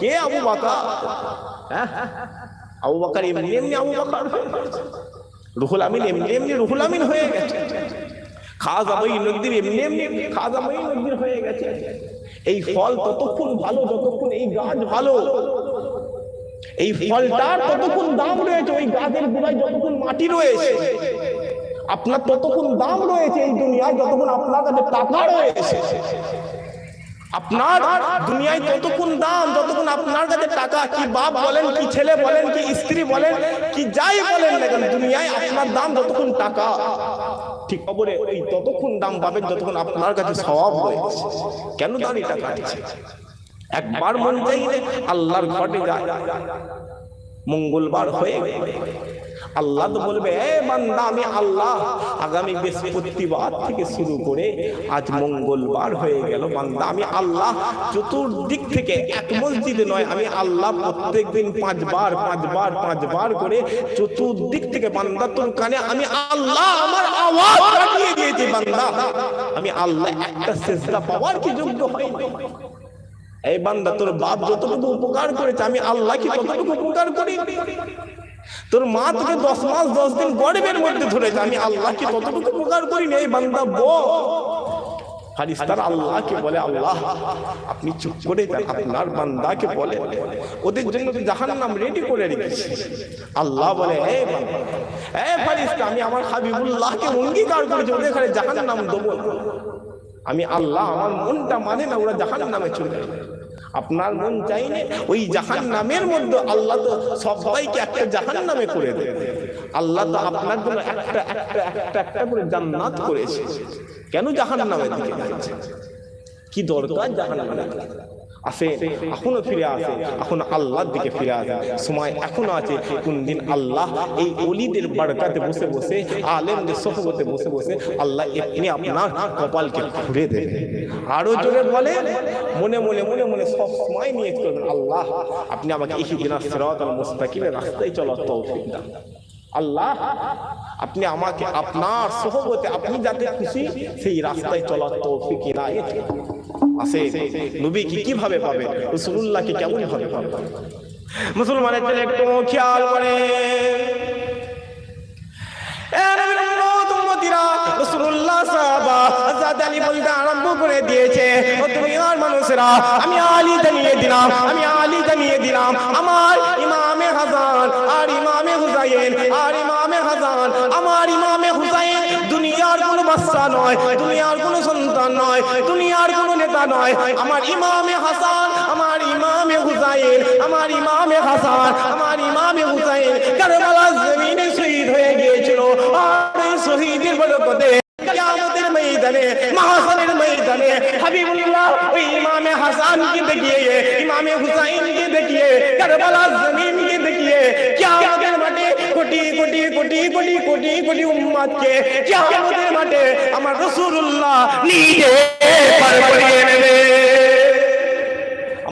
কে আবু বাকা আবু বাকার এমনি এমনি আবু বাকার। রুহুল আমিন এমনি এমনি রুহুল আমিন হয়ে গেছে। খাজ খাজা মঈনুদ্দিন এমনি এমনি খাজ খাজা মঈনুদ্দিন হয়ে গেছে। এই ফল ততক্ষণ ভালো, যতক্ষণ এই গাছ ভালো। এই ফলটার ততক্ষণ দাম রয়েছে, ওই গাছের গোড়ায় যতক্ষণ মাটি রয়েছে। আপনার ততক্ষণ দাম রয়েছে এই দুনিয়ায়, যতক্ষণ আপনার কাছে টাকা রয়েছে। আপনার দুনিয়ায় ততক্ষণ দাম, যতক্ষণ আপনার কাছে টাকা, কি বাপ বলেন, কি ছেলে বলেন, কি স্ত্রী বলেন, কি যাই বলেন না কেন, দুনিয়ায় আপনার দাম যতক্ষণ টাকা, ঠিক খবরে ওই ততক্ষণ দাম পাবেন যতক্ষণ আপনার কাছে স্বভাব রয়েছে কেন দাঁড়িয়ে টাকা একবার মন চাইলে আল্লাহর ঘটে যায়। মঙ্গলবার হয়ে আল্লাহ তো বলবে আমি আল্লাহ। আগামী বৃহস্পতিবার থেকে শুরু করে আজ মঙ্গলবার হয়ে গেল বান্দা। আমি আল্লাহ। চতুর্দিক থেকে এক মসজিদে নয়, আমি আল্লাহ প্রত্যেক দিন পাঁচবার পাঁচবার পাঁচবার করে চতুর্দিক থেকে বান্দা তোর কানে আমি আল্লাহ, আমার আওয়াজ কাটিয়ে দিয়েছি বান্দা। আমি আল্লাহ একটা চেষ্টা পাওয়ার কি যোগ্য হয়? এই বান্দা, তোর বাপ যতটুকু উপকার করেছে, আমি আল্লাহ কি ততটুকু উপকার করি। তোর মা তোকে দশ মাস, দশ দিন গরিবের মধ্যে ধরেছে, আমি আল্লাহ কি ততটুকু উপকার করিনি, এই বান্দা বো করে করে আমি আমার হাবিবুল্লাহকে অঙ্গীকার করেছি, ওদের জাহান নাম দেবো। আমি আল্লাহ, আমার মনটা মানে না, ওরা জাহান নামে চলে যাবে আপনার মন চাইলে ওই জাহান নামের মধ্যে আল্লাহ তো সবাইকে একটা জাহান নামে করে দেয়। আল্লাহ তো আপনার জন্য একটা একটা একটা একটা করে জান্নাত করেছে। কেন জাহান নামে দিকে কি দরকার জাহান নামে আসে, এখনও ফিরে আসে, এখন আল্লাহর দিকে ফিরে আসে। সময় এখনও আছে, কোন দিন আল্লাহ এই অলিদের বারকাতে বসে বসে, আলেমদের সহবতে বসে বসে আল্লাহ এমনি আপনার কপালকে ঘুরে দেবে। আরও জোরে বলে, মনে মনে মনে মনে সব সময় নিয়ে করবেন আল্লাহ, আপনি আমাকে এই দিনা মুস্তাকিমের রাস্তায় চলার তৌফিক দান। আল্লাহ, আপনি আমাকে আপনার সহবতে, আপনি যাতে খুশি সেই রাস্তায় চলার তৌফিক ইনায়েত আছে নবী কি কীভাবে পাবে রাসূলুল্লাহকে কেমন ভাবে পাবে মুসলমানের ছেলে একটু খেয়াল করে হযরত বলতে আরম্ভ করে দিয়েছে। ও দুনিয়ার মানুষেরা, আমি আলী জানিয়ে দিলাম, আমি আলী জানিয়ে দিলাম, আমার ইমামে হাসান আর ইমামে হুসাইন, আর ইমামে হাসান, আমার ইমামে হুসাইন দুনিয়ার কোনো বাচ্চা নয়, দুনিয়ার কোনো সন্তান নয়, দুনিয়ার কোনো নেতা নয়। আমার ইমামে হাসান, আমার ইমামে হুসাইন, আমার ইমামে হাসান, আমার ইমামে ময়দানে মাহশরের ময়দানে হাবিবুল্লাহ ওই ইমামে হাসানকে দেখিয়ে ইমামে হুসাইনকে দেখিয়ে কারবালার জমিনকে দেখিয়ে কিয়ামতের মাঠে কোটি কোটি কোটি কোটি কোটি কোটি উম্মতকে কিয়ামতের মাঠে আমার রাসূলুল্লাহ নিজে পার করিয়ে নেবে